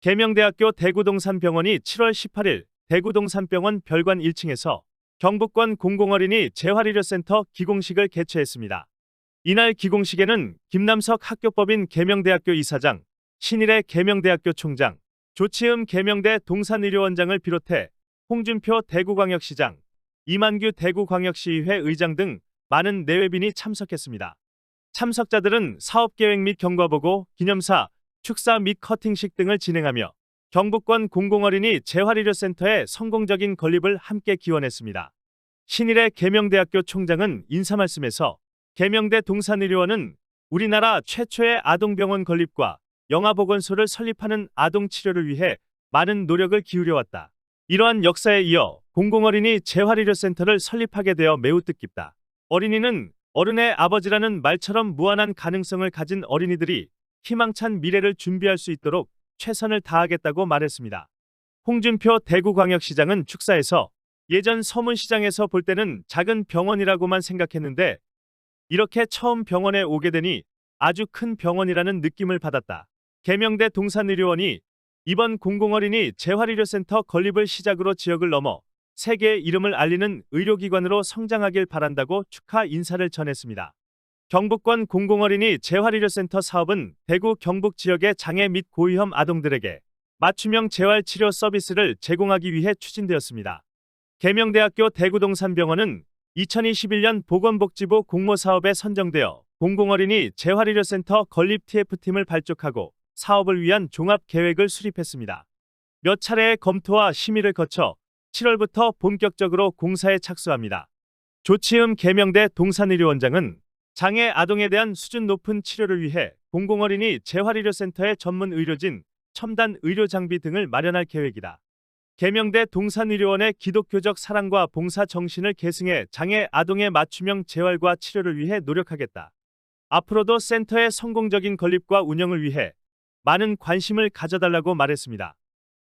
계명대학교 대구동산병원이 7월 18일 대구동산병원 별관 1층에서 경북권 공공어린이 재활의료센터 기공식을 개최했습니다. 이날 기공식에는 김남석 학교법인 계명대학교 이사장, 신일의 계명대학교 총장, 조치흠 계명대 동산의료원장을 비롯해 홍준표 대구광역시장, 이만규 대구광역시의회 의장 등 많은 내외빈이 참석했습니다. 참석자들은 사업계획 및 경과보고, 기념사, 축사 및 커팅식 등을 진행하며 경북권 공공어린이 재활의료센터의 성공적인 건립을 함께 기원했습니다. 신일의 계명대학교 총장은 인사 말씀에서 계명대 동산의료원은 우리나라 최초의 아동병원 건립과 영아보건소를 설립하는 아동치료를 위해 많은 노력을 기울여왔다. 이러한 역사에 이어 공공어린이 재활의료센터를 설립하게 되어 매우 뜻깊다. 어린이는 어른의 아버지라는 말처럼 무한한 가능성을 가진 어린이들이 희망찬 미래를 준비할 수 있도록 최선을 다하겠다고 말했습니다. 홍준표 대구광역시장은 축사에서 예전 서문시장에서 볼 때는 작은 병원이라고만 생각했는데 이렇게 처음 병원에 오게 되니 아주 큰 병원이라는 느낌을 받았다. 계명대 동산의료원이 이번 공공어린이 재활의료센터 건립을 시작으로 지역을 넘어 세계의 이름을 알리는 의료기관으로 성장하길 바란다고 축하 인사를 전했습니다. 경북권 공공어린이 재활의료센터 사업은 대구 경북 지역의 장애 및 고위험 아동들에게 맞춤형 재활치료 서비스를 제공하기 위해 추진되었습니다. 계명대학교 대구동산병원은 2021년 보건복지부 공모사업에 선정되어 공공어린이 재활의료센터 건립 TF팀을 발족하고 사업을 위한 종합 계획을 수립했습니다. 몇 차례의 검토와 심의를 거쳐 7월부터 본격적으로 공사에 착수합니다. 조치흠 계명대 동산의료원장은 장애 아동에 대한 수준 높은 치료를 위해 공공어린이 재활의료센터의 전문 의료진, 첨단 의료 장비 등을 마련할 계획이다. 계명대 동산의료원의 기독교적 사랑과 봉사 정신을 계승해 장애 아동의 맞춤형 재활과 치료를 위해 노력하겠다. 앞으로도 센터의 성공적인 건립과 운영을 위해 많은 관심을 가져달라고 말했습니다.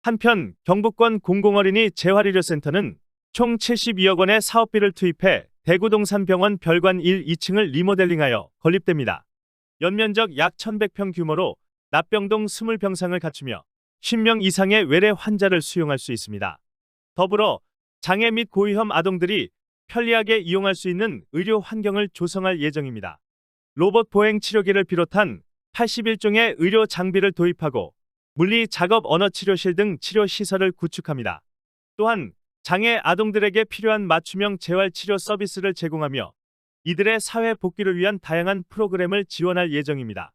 한편 경북권 공공어린이 재활의료센터는 총 72억 원의 사업비를 투입해 대구동산병원 별관 1, 2층을 리모델링하여 건립됩니다. 연면적 약 1100평 규모로 납병동 20병상을 갖추며 10명 이상의 외래 환자를 수용할 수 있습니다. 더불어 장애 및 고위험 아동들이 편리하게 이용할 수 있는 의료 환경을 조성할 예정입니다. 로봇 보행 치료기를 비롯한 81종의 의료 장비를 도입하고 물리 작업 언어 치료실 등 치료 시설을 구축합니다. 또한 장애 아동들에게 필요한 맞춤형 재활 치료 서비스를 제공하며 이들의 사회 복귀를 위한 다양한 프로그램을 지원할 예정입니다.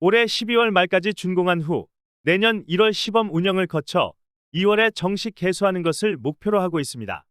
올해 12월 말까지 준공한 후 내년 1월 시범 운영을 거쳐 2월에 정식 개소하는 것을 목표로 하고 있습니다.